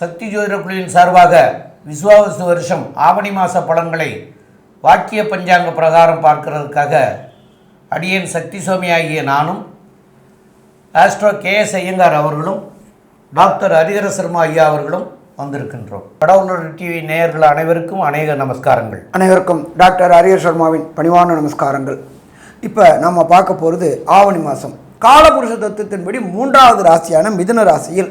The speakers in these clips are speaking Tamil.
சக்தி ஜோதிட குழுவின் சார்பாக விஸ்வாவசு வருஷம் ஆவணி மாத பலன்களை வாக்கிய பஞ்சாங்க பிரகாரம் பார்க்கிறதுக்காக அடியேன் சக்தி சுவாமி ஆகிய நானும் ஆஸ்ட்ரோ கே எஸ் ஐயங்கார் அவர்களும் டாக்டர் ஹரிஹர சர்மா ஐயா அவர்களும் வந்திருக்கின்றோம். கடவுளர் டிவி நேயர்கள் அனைவருக்கும் அநேக நமஸ்காரங்கள். அனைவருக்கும் டாக்டர் ஹரிஹர் சர்மாவின் பணிவான நமஸ்காரங்கள். இப்போ நம்ம பார்க்க போகிறது ஆவணி மாதம் காலபுருஷ தத்துவத்தின்படி மூன்றாவது ராசியான மிதுன ராசியில்.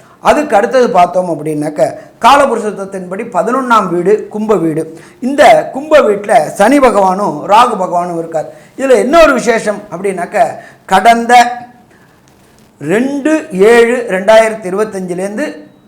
அதுக்கு அடுத்தது பார்த்தோம் அப்படின்னாக்க காலபுருஷ பதினொன்றாம் வீடு கும்ப வீடு. இந்த கும்ப வீட்டில் சனி பகவானும் ராகு பகவானும் இருக்கார். இதில் என்ன ஒரு விசேஷம் அப்படின்னாக்க கடந்த ரெண்டு ஏழு ரெண்டாயிரத்தி இருபத்தஞ்சிலேருந்து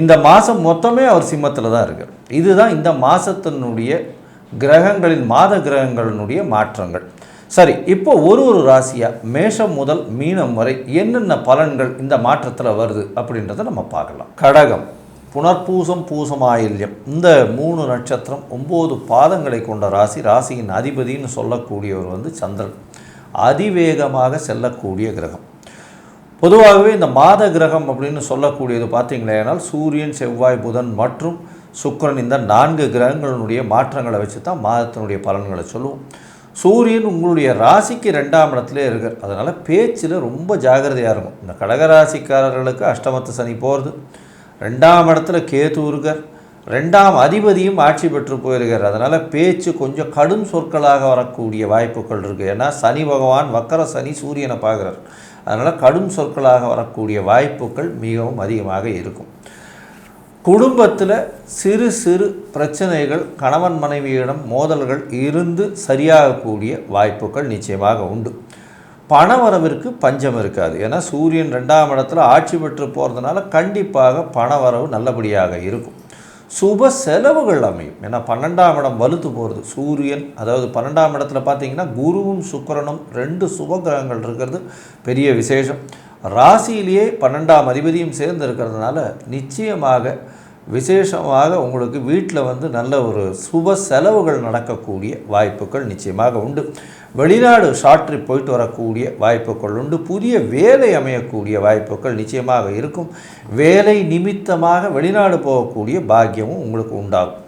இந்த மாதம் மொத்தமே அவர் சிம்மத்தில் தான் இருக்கார். இதுதான் இந்த மாதத்தினுடைய கிரகங்களின் மாத கிரகங்களினுடைய மாற்றங்கள். சரி இப்போ ஒரு ஒரு ராசியாக மேஷம் முதல் மீனம் வரை என்னென்ன பலன்கள் இந்த மாற்றத்தில் வருது அப்படின்றத நம்ம பார்க்கலாம். கடகம் புனர்பூசம் பூசமாயில்யம். இந்த மூணு நட்சத்திரம் ஒம்பது பாதங்களை கொண்ட ராசி ராசியின் அதிபதின்னு சொல்லக்கூடியவர் வந்து சந்திரன். அதிவேகமாக செல்லக்கூடிய கிரகம். பொதுவாகவே இந்த மாத கிரகம் அப்படின்னு சொல்லக்கூடியது பார்த்தீங்களேனால் சூரியன் செவ்வாய் புதன் மற்றும் சுக்கிரன் இந்த நான்கு கிரகங்களினுடைய மாற்றங்களை வச்சு தான் மாதத்தினுடைய பலன்களை சொல்லுவோம். சூரியன் உங்களுடைய ராசிக்கு ரெண்டாம் இடத்துல இருக்கார். அதனால் பேச்சில் ரொம்ப ஜாகிரதையாக இருக்கும். இந்த கடகராசிக்காரர்களுக்கு அஷ்டமத்து சனி போகிறது ரெண்டாம் இடத்துல கேது இருக்கார். ரெண்டாம் அதிபதியும் ஆட்சி பெற்று போயிருக்கார். அதனால் பேச்சு கொஞ்சம் கடும் சொற்களாக வரக்கூடிய வாய்ப்புகள் இருக்குது ஏன்னா சனி பகவான் வக்கர சனி சூரியனை பார்க்குறார். அதனால் கடும் சொற்களாக வரக்கூடிய வாய்ப்புகள் மிகவும் அதிகமாக இருக்கும். குடும்பத்தில் சிறு சிறு பிரச்சனைகள் கணவன் மனைவியிடம் மோதல்கள் இருந்து சரியாகக்கூடிய வாய்ப்புகள் நிச்சயமாக உண்டு. பணவரவிற்கு பஞ்சம் இருக்காது. ஏன்னா சூரியன் ரெண்டாம் இடத்துல ஆட்சி பெற்று போகிறதுனால கண்டிப்பாக பணவரவு நல்லபடியாக இருக்கும். சுப செலவுகள் அமையும். ஏன்னா பன்னெண்டாம் இடம் வலுத்து போகிறது சூரியன் அதாவது பன்னெண்டாம் இடத்துல பார்த்தீங்கன்னா குருவும் சுக்கரனும் ரெண்டு சுப கிரகங்கள் இருக்கிறது. பெரிய விசேஷம். ராசியிலேயே பன்னெண்டாம் அதிபதியும் சேர்ந்து இருக்கிறதுனால நிச்சயமாக விசேஷமாக உங்களுக்கு வீட்டில் வந்து நல்ல ஒரு சுப செலவுகள் நடக்கக்கூடிய வாய்ப்புகள் நிச்சயமாக உண்டு. வெளிநாடு ஷார்ட் ட்ரிப் போயிட்டு வரக்கூடிய வாய்ப்புகள் உண்டு. புதிய வேலை அமையக்கூடிய வாய்ப்புகள் நிச்சயமாக இருக்கும். வேலை நிமித்தமாக வெளிநாடு போகக்கூடிய பாக்கியமும் உங்களுக்கு உண்டாகும்.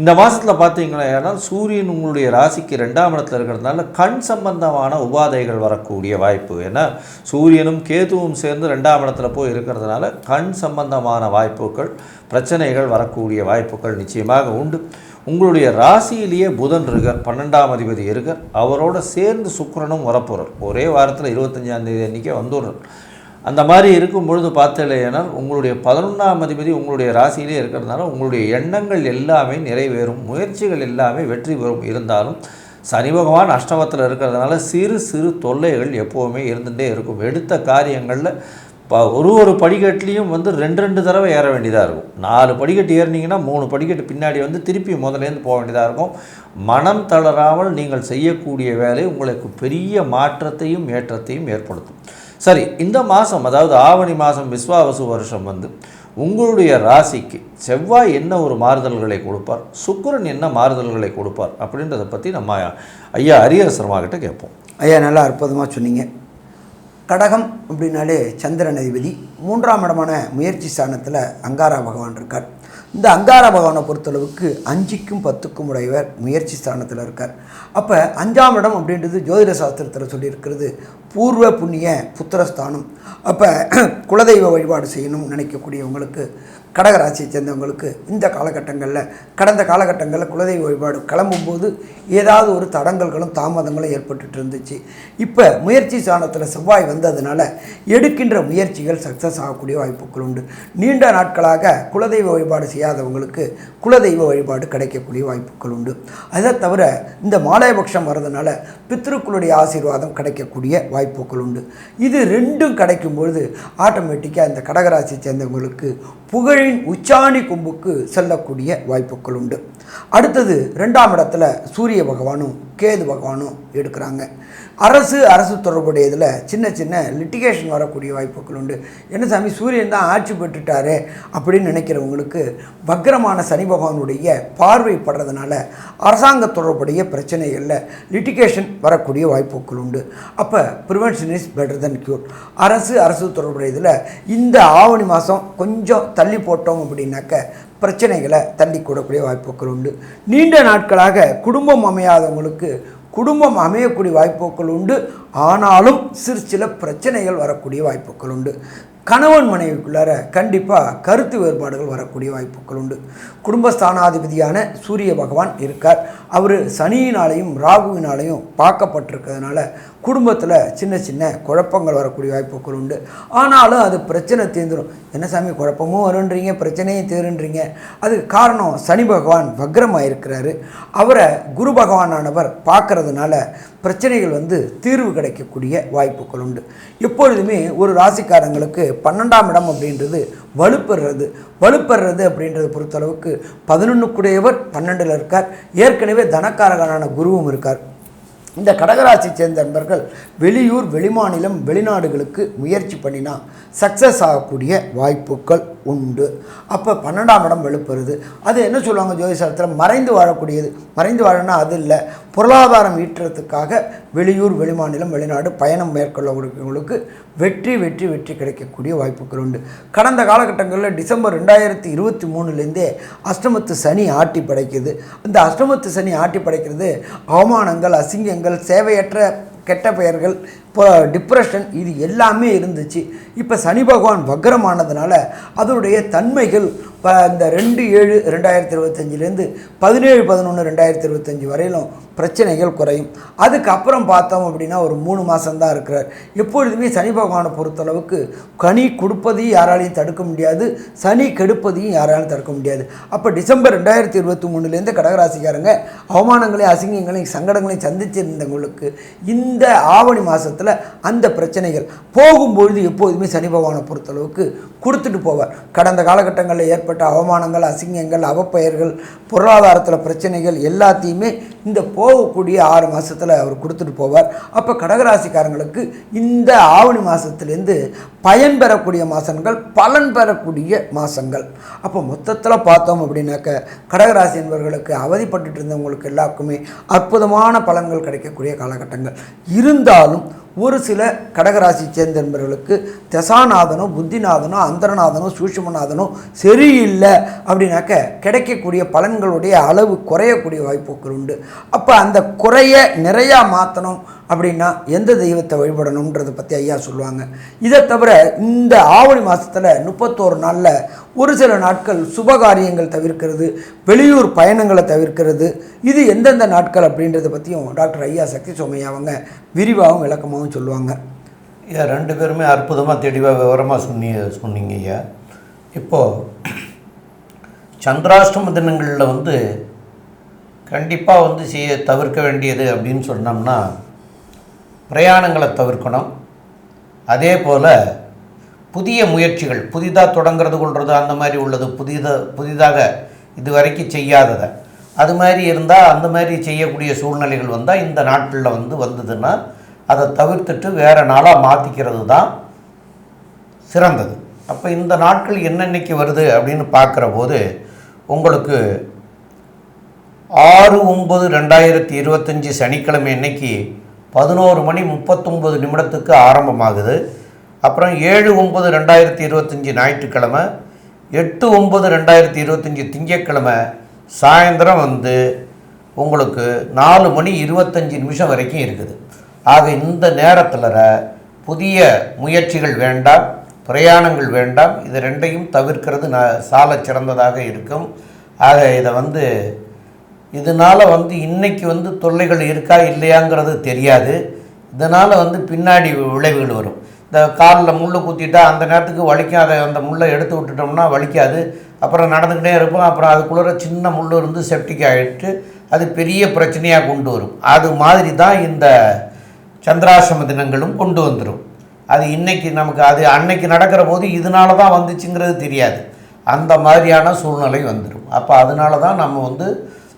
இந்த மாதத்தில் பார்த்தீங்கன்னா ஏன்னா சூரியன் உங்களுடைய ராசிக்கு ரெண்டாம் இடத்துல இருக்கிறதுனால கண் சம்பந்தமான உபாதைகள் வரக்கூடிய வாய்ப்பு. ஏன்னா சூரியனும் கேதுவும் சேர்ந்து ரெண்டாம் இடத்துல போய் இருக்கிறதுனால கண் சம்பந்தமான வாய்ப்புகள் பிரச்சனைகள் வரக்கூடிய வாய்ப்புகள் நிச்சயமாக உண்டு. உங்களுடைய ராசியிலேயே புதன் இருக்கார் பன்னெண்டாம் அதிபதி இருக்கார் அவரோட சேர்ந்து சுக்கரனும் வரப்போகிறார் ஒரே வாரத்தில் இருபத்தஞ்சாந்தேதி அன்றைக்கே வந்துடுறார். அந்த மாதிரி இருக்கும் பொழுது பார்த்தலையானால் உங்களுடைய பதினொன்றாம் அதிபதி உங்களுடைய ராசியிலே இருக்கிறதுனால உங்களுடைய எண்ணங்கள் எல்லாமே நிறைவேறும் முயற்சிகள் எல்லாமே வெற்றி பெறும். இருந்தாலும் சனி பகவான் அஷ்டமத்தில் இருக்கிறதுனால சிறு சிறு தொல்லைகள் எப்போவுமே இருந்துகிட்டே இருக்கும். எடுத்த காரியங்களில் இப்போ ஒரு ஒரு படிக்கட்டுலேயும் வந்து ரெண்டு ரெண்டு தடவை ஏற வேண்டியதாக இருக்கும். நாலு படிக்கட்டு ஏறினீங்கன்னா மூணு படிக்கட்டு பின்னாடி வந்து திருப்பி முதலேருந்து போக வேண்டியதாக இருக்கும். மனம் தளராமல் நீங்கள் செய்யக்கூடிய வேலை உங்களுக்கு பெரிய மாற்றத்தையும் ஏற்றத்தையும் ஏற்படுத்தும். சரி இந்த மாதம் அதாவது ஆவணி மாதம் விஸ்வாவசு வருஷம் வந்து உங்களுடைய ராசிக்கு செவ்வாய் என்ன ஒரு மாறுதல்களை கொடுப்பார் சுக்கரன் என்ன மாறுதல்களை கொடுப்பார் அப்படின்றத பற்றி நம்ம ஐயா அரியர் சர்மாக்கிட்ட கேட்போம். ஐயா நல்லா அற்புதமாக சொன்னீங்க. கடகம் அப்படின்னாலே சந்திரன் அதிபதி. மூன்றாம் இடமான முயற்சி ஸ்தானத்தில் அங்காரா பகவான் இருக்கார். இந்த அங்கார பகவானை பொறுத்தளவுக்கு அஞ்சுக்கும் பத்துக்கும் உடையவர் முயற்சி ஸ்தானத்தில் இருக்கார். அப்போ அஞ்சாம் இடம் அப்படின்றது ஜோதிட சாஸ்திரத்தில் சொல்லியிருக்கிறது பூர்வ புண்ணிய புத்திரஸ்தானம். அப்போ குலதெய்வ வழிபாடு செய்யணும்னு நினைக்கக்கூடியவங்களுக்கு கடகராசியை சேர்ந்தவங்களுக்கு இந்த காலகட்டங்களில் கடந்த காலகட்டங்களில் குலதெய்வ வழிபாடு கிளம்பும்போது ஏதாவது ஒரு தடங்கல்களும் தாமதங்களும் ஏற்பட்டுட்டு இருந்துச்சு. இப்போ முயற்சி சாணத்தில் செவ்வாய் வந்ததுனால எடுக்கின்ற முயற்சிகள் சக்ஸஸ் ஆகக்கூடிய வாய்ப்புகள் உண்டு. நீண்ட நாட்களாக குலதெய்வ வழிபாடு செய்யாதவங்களுக்கு குலதெய்வ வழிபாடு கிடைக்கக்கூடிய வாய்ப்புகள் உண்டு. அதை தவிர இந்த மாலயபக்ஷம் வர்றதுனால பித்ருக்களுடைய ஆசீர்வாதம் கிடைக்கக்கூடிய வாய்ப்புகள் உண்டு. இது ரெண்டும் கிடைக்கும் பொழுது ஆட்டோமேட்டிக்காக இந்த கடகராசியை சேர்ந்தவங்களுக்கு புகழ் சூரியனின் உச்சாணி கொம்புக்கு செல்லக்கூடிய வாய்ப்புகள் உண்டு அடுத்தது ரெண்டாம் இடத்துல சூரிய பகவானும் கேது பகவானும் எடுக்கிறாங்க. அரசு அரசு தொடர்புடையதில் சின்ன சின்ன லிட்டிகேஷன் வரக்கூடிய வாய்ப்புகள் உண்டு என்ன சாமி சூரியன் தான் ஆட்சி பெற்றுட்டாரே அப்படின்னு நினைக்கிறவங்களுக்கு வக்ரமான சனி பகவானுடைய பார்வை படுறதுனால அரசாங்க தொடர்புடைய பிரச்சனைகளில் லிட்டிகேஷன் வரக்கூடிய வாய்ப்புகள் உண்டு அப்போ prevention is better than cure அரசு அரசு தொடர்புடையதில் இந்த ஆவணி மாதம் கொஞ்சம் தள்ளி போட்டோம் அப்படின்னாக்க பிரச்சனைகளை தள்ளி கூடக்கூடிய வாய்ப்புகள் உண்டு. நீண்ட நாட்களாக குடும்பம் அமையாதவங்களுக்கு குடும்பம் அமையக்கூடிய வாய்ப்புகள் உண்டு. ஆனாலும் சிறு சில பிரச்சனைகள் வரக்கூடிய வாய்ப்புகள் உண்டு. கணவன் மனைவிக்குள்ளார கண்டிப்பாக கருத்து வேறுபாடுகள் வரக்கூடிய வாய்ப்புகள் உண்டு. குடும்பஸ்தானாதிபதியான சூரிய பகவான் இருக்கார். அவர் சனியினாலையும் ராகுவினாலையும் பார்க்கப்பட்டிருக்கிறதுனால குடும்பத்தில் சின்ன சின்ன குழப்பங்கள் வரக்கூடிய வாய்ப்புகள் உண்டு. ஆனாலும் அது பிரச்சனை தீர்ந்துடும் என்ன சாமி குழப்பமும் வருன்றீங்க பிரச்சனையும் தீருன்றீங்க. அதுக்கு காரணம் சனி பகவான் வக்ரமாக இருக்கிறாரு அவரை குரு பகவானானவர் பார்க்கறதுனால பிரச்சனைகள் வந்து தீர்வு கிடைக்கக்கூடிய வாய்ப்புகள் உண்டு. எப்பொழுதுமே ஒரு ராசிக்காரங்களுக்கு பன்னெண்டாம் இடம் அப்படின்றது வலுப்பெறுறது. வலுப்பெறுறது அப்படின்றத பொறுத்தளவுக்கு பதினொன்றுக்குடையவர் பன்னெண்டில் இருக்கார். ஏற்கனவே தனக்காரகனான குருவும் இருக்கார். இந்த கடகராசி சேர்ந்த நண்பர்கள் வெளியூர் வெளிமாநிலம் வெளிநாடுகளுக்கு முயற்சி பண்ணினா சக்ஸஸ் ஆகக்கூடிய வாய்ப்புகள். உண்டு. அப்போ பன்னெண்டாம் இடம் வெளுப்புறது. அது என்ன சொல்லுவாங்க ஜோதிஷத்தில் மறைந்து வாழக்கூடியது. மறைந்து வாழனா அது இல்லை. பொருளாதாரம் ஈட்டுறதுக்காக வெளியூர் வெளிமாநிலம் வெளிநாடு பயணம் மேற்கொள்ளக்கூடியவங்களுக்கு வெற்றி வெற்றி வெற்றி கிடைக்கக்கூடிய வாய்ப்புகள் உண்டு. கடந்த காலகட்டங்களில் டிசம்பர் ரெண்டாயிரத்தி இருபத்தி மூணுலேருந்தே அஷ்டமத்து சனி ஆட்டி படைக்குது. இந்த அஷ்டமத்து சனி ஆட்டி படைக்கிறது அவமானங்கள் அசிங்கங்கள் சேவையற்ற கெட்ட பெயர்கள் இப்போ டிப்ரெஷன் இது எல்லாமே இருந்துச்சு. இப்போ சனி பகவான் வக்ரமானதுனால அதனுடைய தன்மைகள் இப்போ இந்த ரெண்டு ஏழு ரெண்டாயிரத்தி இருபத்தஞ்சிலேருந்து பதினேழு பதினொன்று ரெண்டாயிரத்தி இருபத்தஞ்சி வரையிலும் பிரச்சனைகள் குறையும். அதுக்கப்புறம் பார்த்தோம் அப்படின்னா ஒரு மூணு மாதம்தான் இருக்கிறார். எப்பொழுதுமே சனி பகவானை பொறுத்தளவுக்கு கனி கொடுப்பதையும் யாராலையும் தடுக்க முடியாது. சனி கெடுப்பதையும் யாராலும் தடுக்க முடியாது. அப்போ டிசம்பர் ரெண்டாயிரத்தி இருபத்தி மூணுலேருந்து கடகராசிக்காரங்க அவமானங்களையும் அசிங்கங்களையும் சங்கடங்களையும் சந்திச்சிருந்தவங்களுக்கு இந்த ஆவணி மாதத்தில் அந்த பிரச்சனைகள் போகும்பொழுது எப்போதுமே சனி பகவானை பொறுத்தளவுக்கு கொடுத்துட்டு போவார். கடந்த காலகட்டங்களில் ஏற்பட்ட அவமானங்கள் அசிங்கங்கள் அவப்பெயர்கள் பொருளாதாரத்தில் பிரச்சனைகள் எல்லாத்தையுமே இந்த போகக்கூடிய ஆறு மாதத்தில் அவர் கொடுத்துட்டு போவார். அப்போ கடகராசிக்காரங்களுக்கு இந்த ஆவணி மாதத்துலேருந்து பயன் பெறக்கூடிய மாதங்கள் பலன் பெறக்கூடிய மாதங்கள் அப்போ மொத்தத்தில் பார்த்தோம் அப்படின்னாக்க கடகராசி என்பவர்களுக்கு அவதிப்பட்டு இருந்தவங்களுக்கு எல்லாருக்குமே அற்புதமான பலன்கள் கிடைக்கக்கூடிய காலகட்டங்கள். இருந்தாலும் ஒரு சில கடகராசி சேர்ந்த நண்பர்களுக்கு தசாநாதனோ புத்திநாதனோ அந்தரநாதனோ சூஷ்மநாதனோ சரியில்லை அப்படின்னாக்க கிடைக்கக்கூடிய பலன்களுடைய அளவு குறையக்கூடிய வாய்ப்புகள் உண்டு. அப்போ அந்த குறைய நிறையா மாற்றணும் அப்படின்னா எந்த தெய்வத்தை வழிபடணுன்றதை பற்றி ஐயா சொல்லுவாங்க. இதை தவிர இந்த ஆவணி மாதத்தில் முப்பத்தோரு நாளில் ஒரு சில நாட்கள் சுபகாரியங்கள் தவிர்க்கிறது வெளியூர் பயணங்களை தவிர்க்கிறது இது எந்தெந்த நாட்கள் அப்படின்றத பற்றியும் டாக்டர் ஐயா சக்தி சோமையா அவங்க விரிவாகவும் விளக்கமாகவும் சொல்லுவாங்க. ஐயா ரெண்டு பேருமே அற்புதமாக தெளிவாக விவரமாக சொன்னி சொன்னீங்க ஐயா. இப்போது சந்திராஷ்டம தினங்களில் வந்து கண்டிப்பாக வந்து செய்ய தவிர்க்க வேண்டியது அப்படின்னு சொன்னோம்னா பிரயாணங்களை தவிர்க்கணும். அதே போல் புதிய முயற்சிகள் புதிதாக தொடங்கிறது கொள்வது அந்த மாதிரி உள்ளது. புதித புதிதாக இது வரைக்கும் செய்யாததை. அது மாதிரி இருந்தால் அந்த மாதிரி செய்யக்கூடிய சூழ்நிலைகள் வந்தால் இந்த நாட்களில் வந்து வந்ததுன்னா அதை தவிர்த்துட்டு வேறு நாளாக மாற்றிக்கிறது தான் சிறந்தது. அப்போ இந்த நாட்கள் என்னென்னைக்கு வருது அப்படின்னு பார்க்குற போது உங்களுக்கு ஆறு ஒம்பது ரெண்டாயிரத்தி இருபத்தஞ்சி சனிக்கிழமை அன்னைக்கு பதினோரு மணி முப்பத்தொம்பது நிமிடத்துக்கு ஆரம்பமாகுது. அப்புறம் ஏழு ஒம்பது ரெண்டாயிரத்தி இருபத்தஞ்சி ஞாயிற்றுக்கிழமை எட்டு ஒம்பது ரெண்டாயிரத்தி இருபத்தஞ்சி திங்கக்கிழமை சாயந்தரம் வந்து உங்களுக்கு நாலு மணி இருபத்தஞ்சி நிமிஷம் வரைக்கும் இருக்குது. ஆக இந்த நேரத்தில் புதிய முயற்சிகள் வேண்டாம் பிரயாணங்கள் வேண்டாம். இது ரெண்டையும் தவிர்க்கிறது ந சால சிறந்ததாக இருக்கும். ஆக இதை வந்து இதனால் வந்து இன்றைக்கி வந்து தொல்லைகள் இருக்கா இல்லையாங்கிறது தெரியாது. இதனால் வந்து பின்னாடி விளைவுகள் வரும். இந்த காலில் முள்ளை குத்திட்டா அந்த நேரத்துக்கு வலிக்கும் அதை அந்த முள்ளை எடுத்து விட்டுட்டோம்னா வலிக்காது. அப்புறம் நடந்துக்கிட்டே இருப்போம் அப்புறம் அதுக்குள்ளே சின்ன முள் இருந்து செப்டிக் ஆகிட்டு அது பெரிய பிரச்சனையாக கொண்டு வரும். அது மாதிரி தான் இந்த சந்திராசிரம தினங்களும் கொண்டு வந்துடும் அது இன்றைக்கி நமக்கு அது அன்னைக்கு நடக்கிற போது இதனால தான் வந்துச்சுங்கிறது தெரியாது. அந்த மாதிரியான சூழ்நிலை வந்துடும் அப்போ அதனால தான் நம்ம வந்து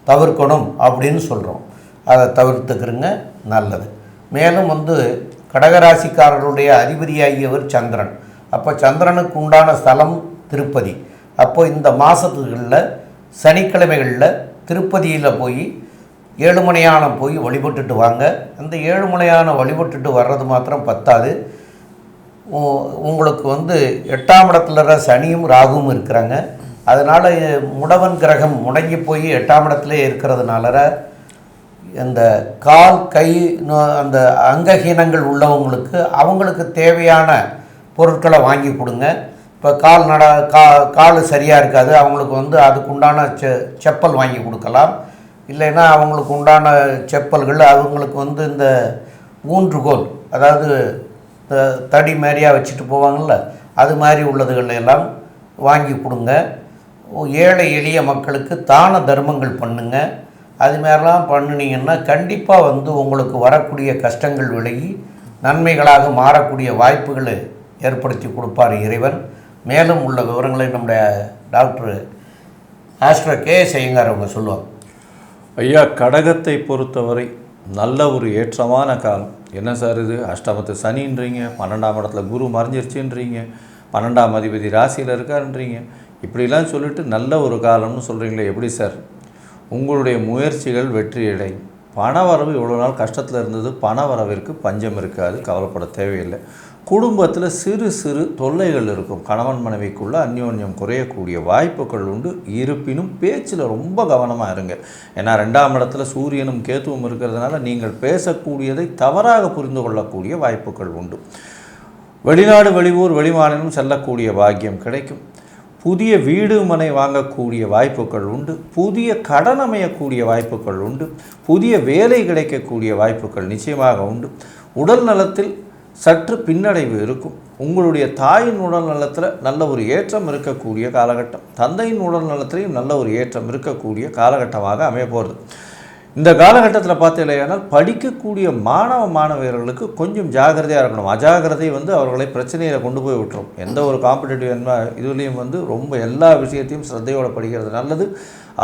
தவிர்க்கணும் அப்படின்னு சொல்கிறோம் அதை தவிர்த்துக்கிறங்க நல்லது. மேலும் வந்து கடகராசிக்காரருடைய அதிபதியாகியவர் சந்திரன். அப்போ சந்திரனுக்கு உண்டான ஸ்தலம் திருப்பதி. அப்போ இந்த மாதத்துகளில் சனிக்கிழமைகளில் திருப்பதியில் போய் ஏழுமலையானம் போய் வழிபட்டுட்டு வாங்க. அந்த ஏழுமலையான வழிபட்டுட்டு வர்றது மாத்திரம் பத்தாது. உ- உங்களுக்கு வந்து எட்டாம் இடத்துல இருக்கிற சனியும் ராகுவும் இருக்கிறாங்க. அதனால் முடவன் கிரகம் முடங்கி போய் எட்டாம் இடத்துல இருக்கிறதுனால இந்த கால் கை நோ- அந்த அங்கஹீனங்கள் உள்ளவங்களுக்கு அவங்களுக்கு தேவையான பொருட்களை வாங்கி கொடுங்க. இப்போ கால் நட கா கால் சரியாக இருக்காது. அவங்களுக்கு வந்து அதுக்குண்டான செ செப்பல் வாங்கி கொடுக்கலாம். இல்லைன்னா அவங்களுக்கு உண்டான செப்பல்கள் அவங்களுக்கு வந்து இந்த ஊன்றுகோல் அதாவது த- தடி மாதிரியாக வச்சுட்டு போவாங்கள்ல அது மாதிரி உள்ளதுகள் எல்லாம் வாங்கி கொடுங்க. ஏழை எளிய மக்களுக்கு தான தர்மங்கள் பண்ணுங்க. அது மாதிரிலாம் பண்ணினீங்கன்னா கண்டிப்பாக வந்து உங்களுக்கு வரக்கூடிய கஷ்டங்கள் விலகி நன்மைகளாக மாறக்கூடிய வாய்ப்புகளை ஏற்படுத்தி கொடுப்பார் இறைவன். மேலும் உள்ள விவரங்களை நம்முடைய டாக்டர் ஆஸ்ட்ரோ கே செய்யுங்கார் அவங்க சொல்லுவாங்க. ஐயா கடகத்தை பொறுத்தவரை நல்ல ஒரு ஏற்றமான காலம். என்ன சார் இது? அஷ்டமத்து சனின்றீங்க பன்னெண்டாம் இடத்துல குரு மறைஞ்சிருச்சுன்றீங்க பன்னெண்டாம் அதிபதி ராசியில் இருக்காருன்றீங்க. இப்படிலாம் சொல்லிட்டு நல்ல ஒரு காலம்னு சொல்கிறீங்களே எப்படி சார்? உங்களுடைய முயற்சிகள் வெற்றியடை. பண வரவு இவ்வளோ நாள் கஷ்டத்தில் இருந்தது பண வரவிற்கு பஞ்சம் இருக்காது கவலைப்பட தேவையில்லை. குடும்பத்தில் சிறு சிறு தொல்லைகள் இருக்கும். கணவன் மனைவிக்குள்ள அந்யோன்யம் குறையக்கூடிய வாய்ப்புகள் உண்டு. இருப்பினும் பேச்சில் ரொம்ப கவனமாக இருங்க. ஏன்னா ரெண்டாம் இடத்துல சூரியனும் கேத்துவும் இருக்கிறதுனால நீங்கள் பேசக்கூடியதை தவறாக புரிந்து கொள்ளக்கூடிய வாய்ப்புகள் உண்டு. வெளிநாடு வெளியூர் வெளிமாநிலம் செல்லக்கூடிய பாக்கியம் கிடைக்கும். புதிய வீடு மனை வாங்கக்கூடிய வாய்ப்புகள் உண்டு. புதிய கடன் அமையக்கூடிய வாய்ப்புகள் உண்டு. புதிய வேலை கிடைக்கக்கூடிய வாய்ப்புகள் நிச்சயமாக உண்டு. உடல் நலத்தில் சற்று பின்னடைவு இருக்கும். உங்களுடைய தாயின் உடல் நலத்தில் நல்ல ஒரு ஏற்றம் இருக்கக்கூடிய காலகட்டம். தந்தையின் உடல் நலத்திலையும் நல்ல ஒரு ஏற்றம் இருக்கக்கூடிய காலகட்டமாக அமைய போகிறது இந்த காலகட்டத்தில் பார்த்தீங்களேனால் படிக்கக்கூடிய மாணவ மாணவியர்களுக்கு கொஞ்சம் ஜாகிரதையாக இருக்கணும். அஜாகிரதை வந்து அவர்களை பிரச்சனையில் கொண்டு போய் விட்டுரும். எந்த ஒரு காம்படிட்டிவ் என்ன இதுலேயும் வந்து ரொம்ப எல்லா விஷயத்தையும் சிரத்தையோடு படிக்கிறது நல்லது.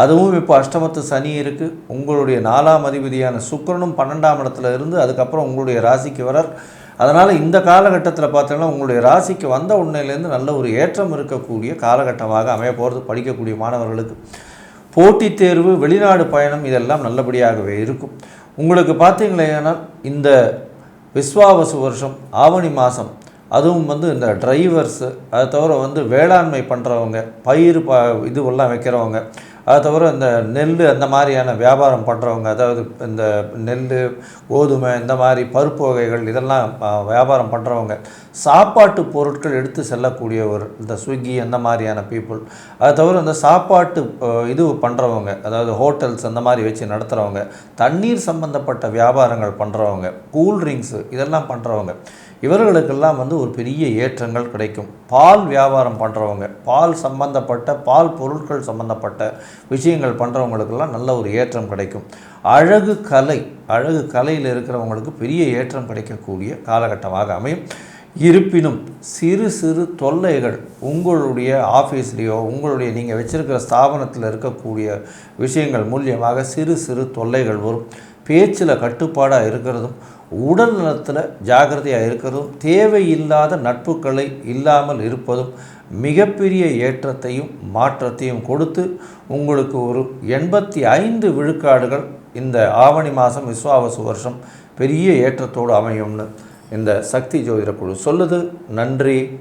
அதுவும் இப்போ அஷ்டமத்து சனி இருக்குது உங்களுடைய நாலாம் அதிபதியான சுக்கிரனும் பன்னெண்டாம் இடத்துல இருந்து அதுக்கப்புறம் உங்களுடைய ராசிக்கு வரார். அதனால் இந்த காலகட்டத்தில் பார்த்தீங்கன்னா உங்களுடைய ராசிக்கு வந்த உண்மையிலேருந்து நல்ல ஒரு ஏற்றம் இருக்கக்கூடிய காலகட்டமாக அமைய போகிறது படிக்கக்கூடிய மாணவர்களுக்கு. போட்டித் தேர்வு வெளிநாடு பயணம் இதெல்லாம் நல்லபடியாகவே இருக்கும். உங்களுக்கு பார்த்தீங்களேனால் இந்த விஸ்வாவசு வருஷம் ஆவணி மாதம் அதுவும் வந்து இந்த டிரைவர்ஸு அதை தவிர வந்து வேளாண்மை பண்ணுறவங்க பயிர் ப இதுவெல்லாம் வைக்கிறவங்க அதை தவிர இந்த நெல் அந்த மாதிரியான வியாபாரம் பண்ணுறவங்க அதாவது இந்த நெல் கோதுமை இந்த மாதிரி பருப்பு வகைகள் இதெல்லாம் வியாபாரம் பண்ணுறவங்க சாப்பாட்டு பொருட்கள் எடுத்து செல்லக்கூடியவர் இந்த ஸ்விக்கி அந்த மாதிரியான பீப்புள் அதை தவிர இந்த சாப்பாட்டு இது பண்ணுறவங்க அதாவது ஹோட்டல்ஸ் அந்த மாதிரி வச்சு நடத்துகிறவங்க தண்ணீர் சம்பந்தப்பட்ட வியாபாரங்கள் பண்ணுறவங்க கூல் ட்ரிங்க்ஸு இதெல்லாம் பண்ணுறவங்க இவர்களுக்கெல்லாம் வந்து ஒரு பெரிய ஏற்றங்கள் கிடைக்கும். பால் வியாபாரம் பண்ணுறவங்க பால் சம்பந்தப்பட்ட பால் பொருட்கள் சம்பந்தப்பட்ட விஷயங்கள் பண்ணுறவங்களுக்கெல்லாம் நல்ல ஒரு ஏற்றம் கிடைக்கும். அழகு கலை அழகு கலையில் இருக்கிறவங்களுக்கு பெரிய ஏற்றம் கிடைக்கக்கூடிய காலகட்டமாக அமையும். இருப்பினும் சிறு சிறு தொல்லைகள் உங்களுடைய ஆஃபீஸ்லேயோ உங்களுடைய நீங்கள் வச்சிருக்கிற ஸ்தாபனத்தில் இருக்கக்கூடிய விஷயங்கள் மூலியமாக சிறு சிறு தொல்லைகள் வரும். பேச்சில் கட்டுப்பாடாக இருக்கிறதும் உடல் நலத்தில் ஜாக்கிரதையாக இருக்கிறதும் தேவையில்லாத நட்புகளை இல்லாமல் இருப்பதும் மிகப்பெரிய ஏற்றத்தையும் மாற்றத்தையும் கொடுத்து உங்களுக்கு ஒரு எண்பத்தி ஐந்து விழுக்காடுகள் இந்த ஆவணி மாதம் விஸ்வாவசு வருஷம் பெரிய ஏற்றத்தோடு அமையும்னு இந்த சக்தி ஜோதிட குழு சொல்லுது. நன்றி.